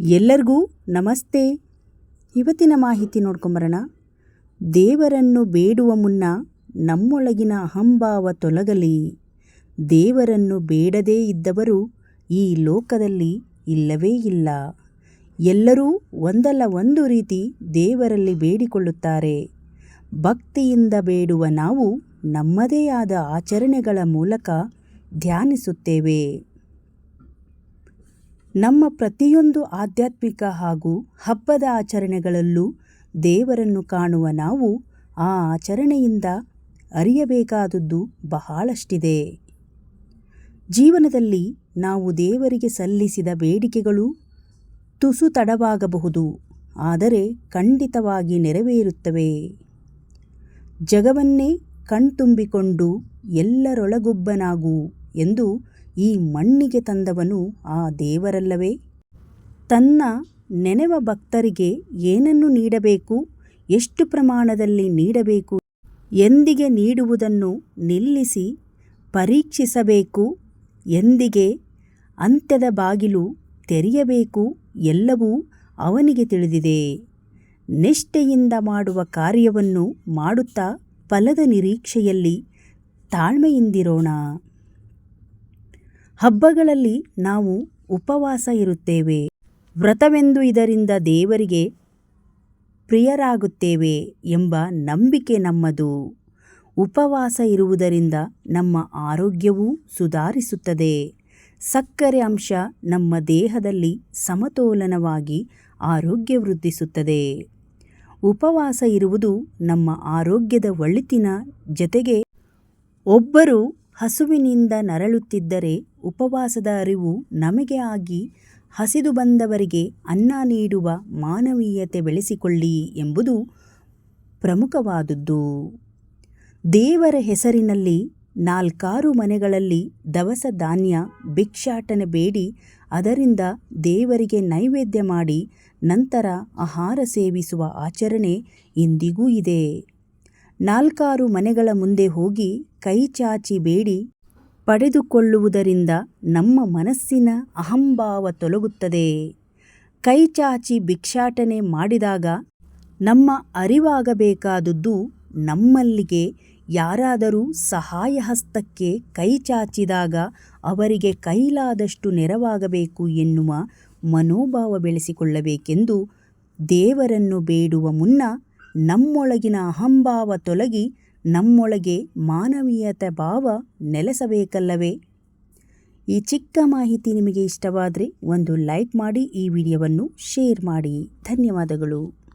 ಎಲ್ಲರಿಗೂ ನಮಸ್ತೆ. ಇವತ್ತಿನ ಮಾಹಿತಿ ನೋಡ್ಕೊಂಬರೋಣ. ದೇವರನ್ನು ಬೇಡುವ ಮುನ್ನ ನಮ್ಮೊಳಗಿನ ಅಹಂಭಾವ ತೊಲಗಲಿ. ದೇವರನ್ನು ಬೇಡದೇ ಇದ್ದವರು ಈ ಲೋಕದಲ್ಲಿ ಇಲ್ಲವೇ ಇಲ್ಲ. ಎಲ್ಲರೂ ಒಂದಲ್ಲ ಒಂದು ರೀತಿ ದೇವರಲ್ಲಿ ಬೇಡಿಕೊಳ್ಳುತ್ತಾರೆ. ಭಕ್ತಿಯಿಂದ ಬೇಡುವ ನಾವು ನಮ್ಮದೇ ಆದ ಆಚರಣೆಗಳ ಮೂಲಕ ಧ್ಯಾನಿಸುತ್ತೇವೆ. ನಮ್ಮ ಪ್ರತಿಯೊಂದು ಆಧ್ಯಾತ್ಮಿಕ ಹಾಗೂ ಹಬ್ಬದ ಆಚರಣೆಗಳಲ್ಲೂ ದೇವರನ್ನು ಕಾಣುವ ನಾವು ಆ ಆಚರಣೆಯಿಂದ ಅರಿಯಬೇಕಾದದ್ದು ಬಹಳಷ್ಟಿದೆ. ಜೀವನದಲ್ಲಿ ನಾವು ದೇವರಿಗೆ ಸಲ್ಲಿಸಿದ ಬೇಡಿಕೆಗಳು ತುಸು ತಡವಾಗಬಹುದು, ಆದರೆ ಖಂಡಿತವಾಗಿ ನೆರವೇರುತ್ತವೆ. ಜಗವನ್ನೇ ಕಣ್ತುಂಬಿಕೊಂಡು ಎಲ್ಲರೊಳಗೊಬ್ಬನಾಗು ಎಂದು ಈ ಮಣ್ಣಿಗೆ ತಂದವನು ಆ ದೇವರಲ್ಲವೇ? ತನ್ನ ನೆನೆವ ಭಕ್ತರಿಗೆ ಏನನ್ನು ನೀಡಬೇಕು? ಎಷ್ಟು ಪ್ರಮಾಣದಲ್ಲಿ ನೀಡಬೇಕು? ಎಂದಿಗೆ ನೀಡುವುದನ್ನು ನಿಲ್ಲಿಸಿ ಪರೀಕ್ಷಿಸಬೇಕು? ಎಂದಿಗೆ ಅಂತ್ಯದ ಬಾಗಿಲು ತೆರೆಯಬೇಕು? ಎಲ್ಲವೂ ಅವನಿಗೆ ತಿಳಿದಿದೆ. ನಿಷ್ಠೆಯಿಂದ ಮಾಡುವ ಕಾರ್ಯವನ್ನು ಮಾಡುತ್ತಾ ಫಲದ ನಿರೀಕ್ಷೆಯಲ್ಲಿ ತಾಳ್ಮೆಯಿಂದಿರೋಣ. ಹಬ್ಬಗಳಲ್ಲಿ ನಾವು ಉಪವಾಸ ಇರುತ್ತೇವೆ. ವ್ರತವೆಂದು ಇದರಿಂದ ದೇವರಿಗೆ ಪ್ರಿಯರಾಗುತ್ತೇವೆ ಎಂಬ ನಂಬಿಕೆ ನಮ್ಮದು. ಉಪವಾಸ ಇರುವುದರಿಂದ ನಮ್ಮ ಆರೋಗ್ಯವೂ ಸುಧಾರಿಸುತ್ತದೆ. ಸಕ್ಕರೆ ಅಂಶ ನಮ್ಮ ದೇಹದಲ್ಲಿ ಸಮತೋಲನವಾಗಿ ಆರೋಗ್ಯ ವೃದ್ಧಿಸುತ್ತದೆ. ಉಪವಾಸ ಇರುವುದು ನಮ್ಮ ಆರೋಗ್ಯದ ಒಳಿತಿನ ಜತೆಗೆ ಒಬ್ಬರು ಹಸುವಿನಿಂದ ನರಳುತ್ತಿದ್ದರೆ ಉಪವಾಸದ ಅರಿವು ನಮಗೆ ಆಗಿ ಹಸಿದು ಬಂದವರಿಗೆ ಅನ್ನ ನೀಡುವ ಮಾನವೀಯತೆ ಬೆಳೆಸಿಕೊಳ್ಳಿ ಎಂಬುದು ಪ್ರಮುಖವಾದುದು ದೇವರ ಹೆಸರಿನಲ್ಲಿ ನಾಲ್ಕಾರು ಮನೆಗಳಲ್ಲಿ ದವಸ ಧಾನ್ಯ, ಭಿಕ್ಷಾಟನೆ ಬೇಡಿ, ಅದರಿಂದ ದೇವರಿಗೆ ನೈವೇದ್ಯ ಮಾಡಿ, ನಂತರ ಆಹಾರ ಸೇವಿಸುವ ಆಚರಣೆ ಇಂದಿಗೂ ಇದೆ. ನಾಲ್ಕಾರು ಮನೆಗಳ ಮುಂದೆ ಹೋಗಿ ಕೈ ಚಾಚಿ ಬೇಡಿ ಪಡೆದುಕೊಳ್ಳುವುದರಿಂದ ನಮ್ಮ ಮನಸ್ಸಿನ ಅಹಂಭಾವ ತೊಲಗುತ್ತದೆ. ಕೈಚಾಚಿ ಭಿಕ್ಷಾಟನೆ ಮಾಡಿದಾಗ ನಮ್ಮ ಅರಿವಾಗಬೇಕಾದದ್ದು ನಮ್ಮಲ್ಲಿಗೆ ಯಾರಾದರೂ ಸಹಾಯ ಹಸ್ತಕ್ಕೆ ಕೈ ಚಾಚಿದಾಗ ಅವರಿಗೆ ಕೈಲಾದಷ್ಟು ನೆರವಾಗಬೇಕು ಎನ್ನುವ ಮನೋಭಾವ ಬೆಳೆಸಿಕೊಳ್ಳಬೇಕೆಂದು ದೇವರನ್ನು ಬೇಡುವ ಮುನ್ನ ನಮ್ಮೊಳಗಿನ ಅಹಂಭಾವ ತೊಲಗಿ ನಮ್ಮೊಳಗೆ ಮಾನವೀಯತೆ ಭಾವ ನೆಲೆಸಬೇಕಲ್ಲವೇ? ಈ ಚಿಕ್ಕ ಮಾಹಿತಿ ನಿಮಗೆ ಇಷ್ಟವಾದರೆ ಒಂದು ಲೈಕ್ ಮಾಡಿ ಈ ವಿಡಿಯೋವನ್ನು ಶೇರ್ ಮಾಡಿ. ಧನ್ಯವಾದಗಳು.